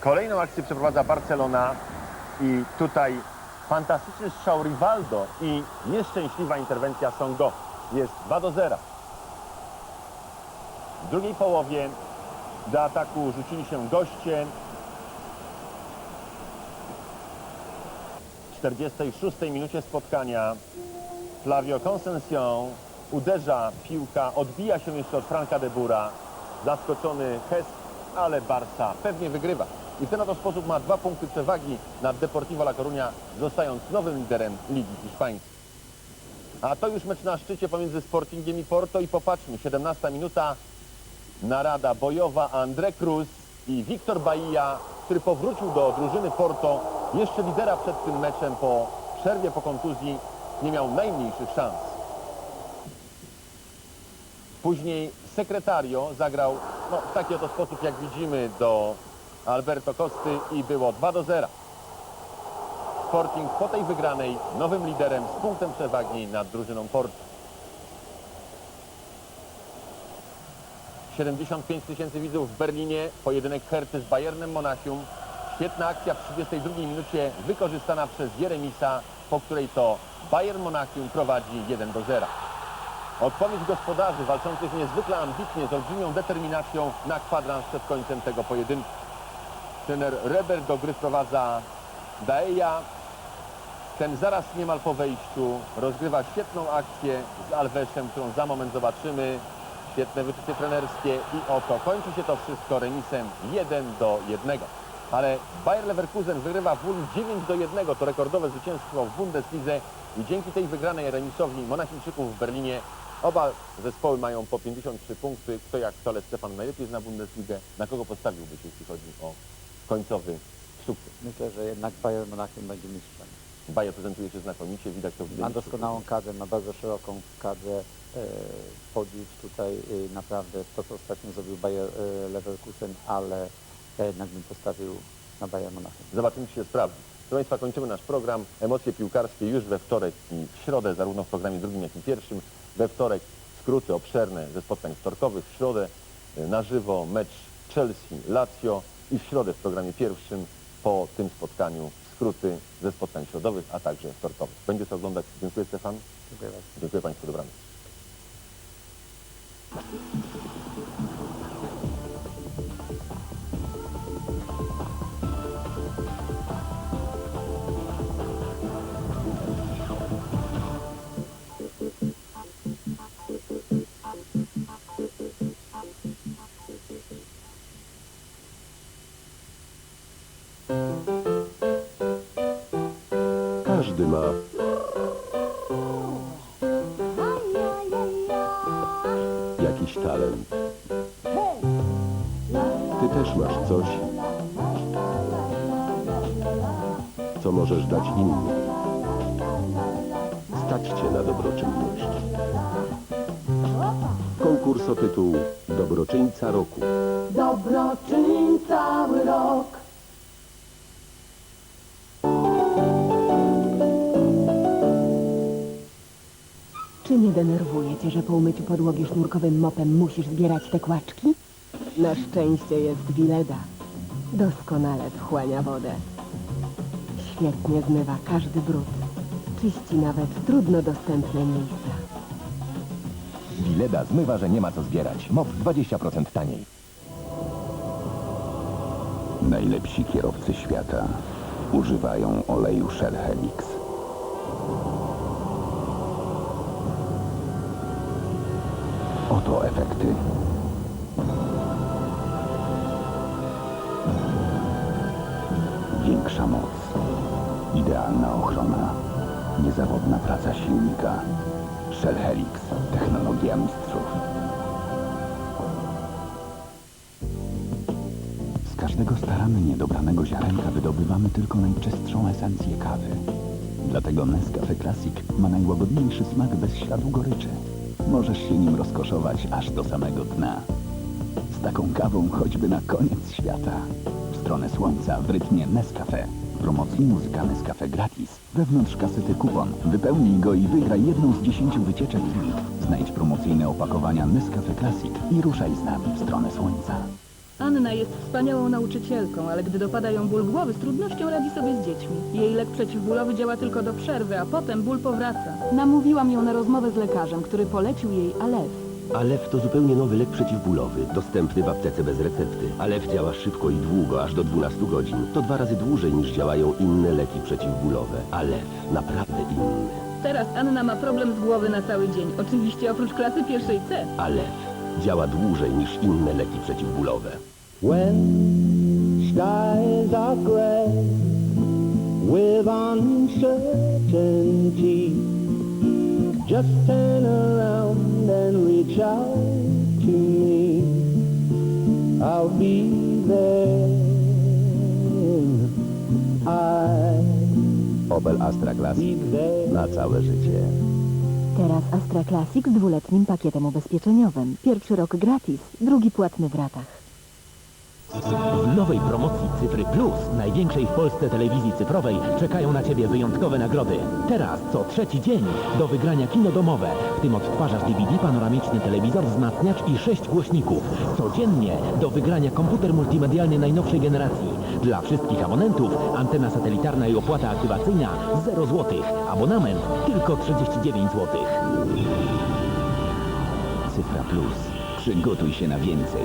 kolejną akcję przeprowadza Barcelona i tutaj fantastyczny strzał Rivaldo i nieszczęśliwa interwencja Songo. Jest 2 do 0. W drugiej połowie do ataku rzucili się goście. W 46 minucie spotkania Flavio Concencion uderza piłka, odbija się jeszcze od Franka de Bura. Zaskoczony Hes, ale Barca pewnie wygrywa. I w ten oto sposób ma dwa punkty przewagi nad Deportivo La Coruña, zostając nowym liderem Ligi Hiszpańskiej. A to już mecz na szczycie pomiędzy Sportingiem i Porto i popatrzmy, 17 minuta, narada bojowa André Cruz i Wiktor Bahia, który powrócił do drużyny Porto, jeszcze lidera przed tym meczem po przerwie, po kontuzji, nie miał najmniejszych szans. Później Sekretario zagrał no, w taki oto sposób, jak widzimy, do Alberto Costy i było 2 do 0. Sporting po tej wygranej nowym liderem z punktem przewagi nad drużyną Porto. 75 tysięcy widzów w Berlinie, pojedynek Herty z Bayernem Monachium. Świetna akcja w 32 minucie wykorzystana przez Jeremisa, po której to Bayern Monachium prowadzi 1 do 0. Odpowiedź gospodarzy walczących niezwykle ambitnie, z olbrzymią determinacją na kwadrans przed końcem tego pojedynku. Trener Reber do gry wprowadza Daeja. Ten zaraz niemal po wejściu rozgrywa świetną akcję z Alvesem, którą za moment zobaczymy. Świetne wyczucie trenerskie i oto kończy się to wszystko remisem 1 do 1. Ale Bayer Leverkusen wygrywa w Ulm 9 do 1. To rekordowe zwycięstwo w Bundeslidze i dzięki tej wygranej remisowi Monachińczyków w Berlinie oba zespoły mają po 53 punkty. Kto jak kto, ale Stefan najlepiej zna Bundesligę. Na kogo postawiłbyś, jeśli chodzi o końcowy sukces? Myślę, że jednak Bayern Monachium będzie mistrzem. Bayer prezentuje się znakomicie, widać to w Ma doskonałą kadrę, ma bardzo szeroką kadrę. E, podziw tutaj e, naprawdę to, co ostatnio zrobił Bayer e, Leverkusen, ale ja jednak bym postawił na Bayern Monachium. Zobaczymy, czy się sprawdzi. Proszę Państwa, kończymy nasz program. Emocje piłkarskie już we wtorek i w środę, zarówno w programie drugim, jak i pierwszym. We wtorek skróty obszerne ze spotkań wtorkowych. W środę y, na żywo mecz Chelsea-Lazio i w środę w programie pierwszym po tym spotkaniu skróty ze spotkań środowych, a także wtorkowych. Będzie to oglądać. Dziękuję Stefan. Dziękuję bardzo. Dziękuję Państwu. Dobranoc. Każdy ma. Jakiś talent. Ty też masz coś, co możesz dać innym. Stać cię na dobroczynność. Konkurs o tytuł Dobroczyńca Roku. Dobroczyń cały rok. Denerwuje cię, że po umyciu podłogi sznurkowym mopem musisz zbierać te kłaczki? Na szczęście jest Wileda. Doskonale wchłania wodę. Świetnie zmywa każdy brud. Czyści nawet trudno dostępne miejsca. Wileda zmywa, że nie ma co zbierać. MOP 20% taniej. Najlepsi kierowcy świata używają oleju Shell Helix. Oto efekty. Większa moc, idealna ochrona, niezawodna praca silnika. Shell Helix, technologia mistrzów. Z każdego starannie dobranego ziarenka wydobywamy tylko najczystszą esencję kawy. Dlatego Nescafe Classic ma najłagodniejszy smak bez śladu goryczy. Możesz się nim rozkoszować aż do samego dna. Z taką kawą choćby na koniec świata. W stronę słońca w rytmie Nescafe. W promocji muzyka Nescafe gratis. Wewnątrz kasety kupon. Wypełnij go i wygraj jedną z dziesięciu wycieczek i znajdź promocyjne opakowania Nescafe Classic i ruszaj z nami w stronę słońca. Anna jest wspaniałą nauczycielką, ale gdy dopada ją ból głowy, z trudnością radzi sobie z dziećmi. Jej lek przeciwbólowy działa tylko do przerwy, a potem ból powraca. Namówiłam ją na rozmowę z lekarzem, który polecił jej Alef. Alef to zupełnie nowy lek przeciwbólowy, dostępny w aptece bez recepty. Alef działa szybko i długo, aż do 12 godzin. To dwa razy dłużej niż działają inne leki przeciwbólowe. Alef, naprawdę inny. Teraz Anna ma problem z głowy na cały dzień. Oczywiście oprócz klasy pierwszej C. Alef działa dłużej niż inne leki przeciwbólowe. When skies are gray with uncertainty, just turn around and reach out to me. I'll be there. I'll Opel Astra Classic. Na całe życie. Teraz Astra Classic z dwuletnim pakietem ubezpieczeniowym. Pierwszy rok gratis, drugi płatny w ratach. W nowej promocji Cyfry Plus, największej w Polsce telewizji cyfrowej, czekają na Ciebie wyjątkowe nagrody. Teraz, co trzeci dzień, do wygrania kino domowe, w tym odtwarzacz DVD, panoramiczny telewizor, wzmacniacz i sześć głośników. Codziennie do wygrania komputer multimedialny najnowszej generacji. Dla wszystkich abonentów antena satelitarna i opłata aktywacyjna 0 zł. Abonament tylko 39 zł. Cyfra Plus. Przygotuj się na więcej.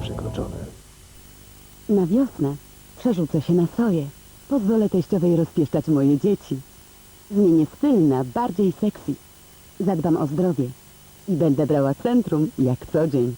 Przekroczone. Na wiosnę przerzucę się na soję. Pozwolę teściowej rozpieszczać moje dzieci. Zmienię styl na bardziej sexy. Zadbam o zdrowie. I będę brała centrum jak co dzień.